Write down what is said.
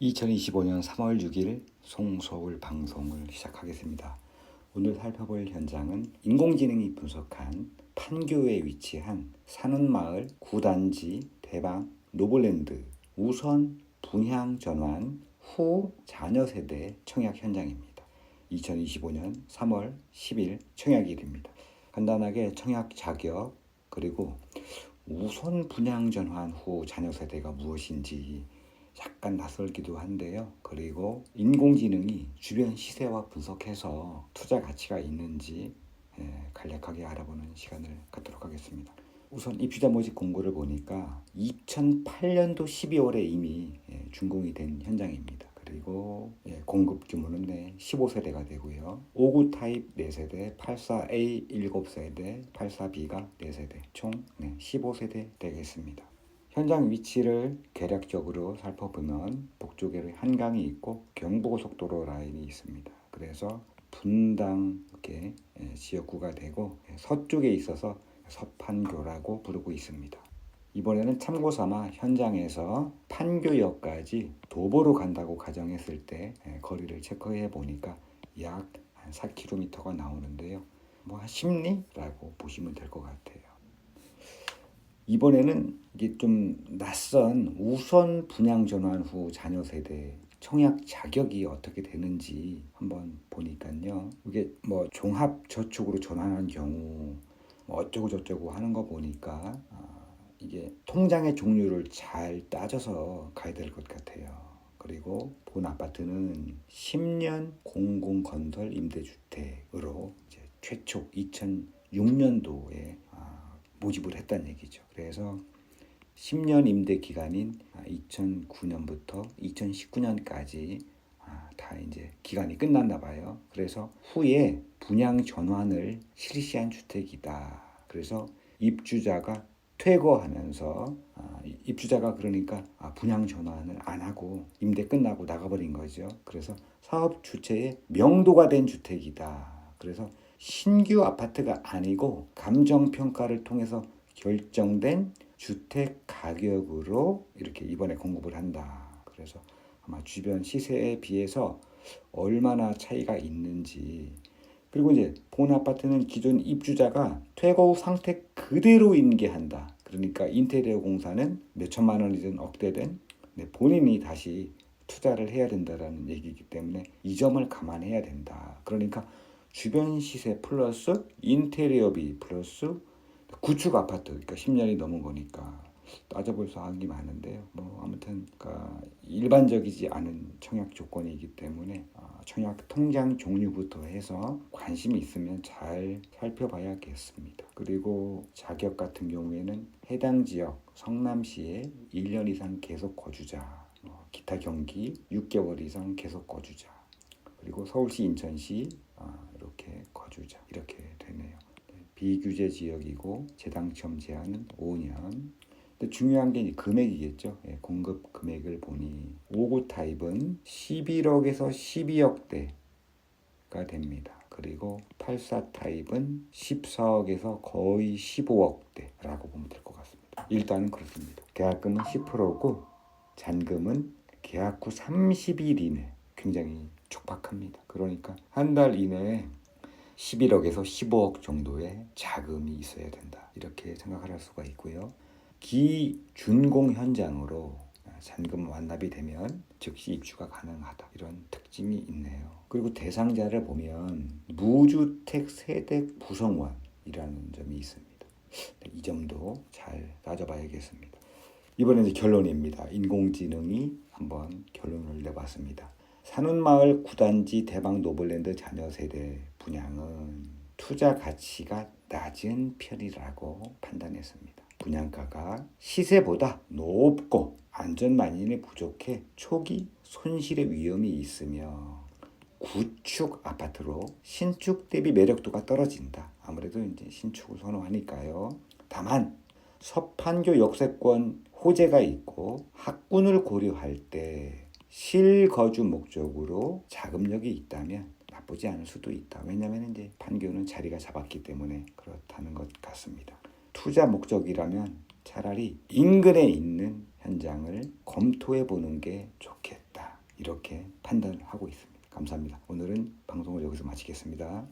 2025년 3월 6일 송서울 방송을 시작하겠습니다. 오늘 살펴볼 현장은 인공지능이 분석한 판교에 위치한 산운마을 구단지 대방 노블랜드 우선 분향 전환 후 자녀 세대 청약 현장입니다. 2025년 3월 10일 청약일입니다. 간단하게 청약 자격 그리고 우선 분양 전환 후 자녀 세대가 무엇인지 약간 낯설기도 한데요. 그리고 인공지능이 주변 시세와 분석해서 투자 가치가 있는지 예, 간략하게 알아보는 시간을 갖도록 하겠습니다. 우선 입주자 모집 공고를 보니까 2008년도 12월에 이미 예, 준공이 된 현장입니다. 그리고 예, 공급 규모는 네, 15세대가 되고요. 59 타입 4세대, 84A 7세대, 84B가 4세대, 총 네, 15세대 되겠습니다. 현장 위치를 계략적으로 살펴보면 북쪽에 한강이 있고 경부고속도로 라인이 있습니다. 그래서 분당 이렇게 예, 지역구가 되고 예, 서쪽에 있어서 서판교라고 부르고 있습니다. 이번에는 참고 삼아 현장에서 판교역까지 도보로 간다고 가정했을 때 예, 거리를 체크해 보니까 약 한 4km가 나오는데요. 뭐 한 10리라고 보시면 될 것 같아요. 이번에는 이게 좀 낯선 우선 분양 전환 후 자녀 세대 청약 자격이 어떻게 되는지 한번 보니까요. 이게 뭐 종합 저축으로 전환한 경우 뭐 어쩌고 저쩌고 하는 거 보니까 아, 이게 통장의 종류를 잘 따져서 가야 될 것 같아요. 그리고 본 아파트는 10년 공공건설 임대주택으로 최초 2006년도에 모집을 했다는 얘기죠. 그래서 10년 임대 기간인 2009년부터 2019년까지 아, 다 이제 기간이 끝났나 봐요. 그래서 후에 분양 전환을 실시한 주택이다. 그래서 입주자가 퇴거하면서 아, 입주자가 그러니까 아, 분양 전환을 안 하고 임대 끝나고 나가버린 거죠. 그래서 사업 주체의 명도가 된 주택이다. 그래서 신규 아파트가 아니고 감정 평가를 통해서 결정된 주택 가격으로 이렇게 이번에 공급을 한다. 그래서 아마 주변 시세에 비해서 얼마나 차이가 있는지 그리고 이제 본 아파트는 기존 입주자가 퇴거 후 상태 그대로 인계한다. 그러니까 인테리어 공사는 몇 천만 원이든 억대든 본인이 다시 투자를 해야 된다라는 얘기이기 때문에 이 점을 감안해야 된다. 그러니까 주변 시세 플러스 인테리어비 플러스 구축 아파트 그러니까 10년이 넘은 거니까 따져볼 사항이 많은데요. 뭐 아무튼 그러니까 일반적이지 않은 청약 조건이기 때문에 청약 통장 종류부터 해서 관심이 있으면 잘 살펴봐야겠습니다. 그리고 자격 같은 경우에는 해당 지역 성남시에 1년 이상 계속 거주자, 뭐 기타 경기 6개월 이상 계속 거주자, 그리고 서울시 인천시 이렇게 거주자 이렇게 되네요. 비규제 지역이고 재당첨 제한은 5년. 근데 중요한 게 금액이겠죠. 예, 공급 금액을 보니 59 타입은 11억에서 12억대가 됩니다. 그리고 84 타입은 14억에서 거의 15억대라고 보면 될 것 같습니다. 일단은 그렇습니다. 계약금은 10%고 잔금은 계약 후 30일 이내 굉장히 촉박합니다. 그러니까 한 달 이내에 11억에서 15억 정도의 자금이 있어야 된다. 이렇게 생각을 할 수가 있고요. 기준공 현장으로 잔금 완납이 되면 즉시 입주가 가능하다. 이런 특징이 있네요. 그리고 대상자를 보면 무주택 세대 구성원이라는 점이 있습니다. 이 점도 잘 따져봐야겠습니다. 이번에 이제 결론입니다. 인공지능이 한번 결론을 내봤습니다. 산운마을 구단지 대방 노블랜드 자녀 세대 분양은 투자 가치가 낮은 편이라고 판단했습니다. 분양가가 시세보다 높고 안전만인이 부족해 초기 손실의 위험이 있으며 구축 아파트로 신축 대비 매력도가 떨어진다. 아무래도 이제 신축을 선호하니까요. 다만 서판교 역세권 호재가 있고 학군을 고려할 때 실거주 목적으로 자금력이 있다면 나쁘지 않을 수도 있다. 왜냐하면 이제 판교는 자리가 잡았기 때문에 그렇다는 것 같습니다. 투자 목적이라면 차라리 인근에 있는 현장을 검토해 보는 게 좋겠다. 이렇게 판단을 하고 있습니다. 감사합니다. 오늘은 방송을 여기서 마치겠습니다.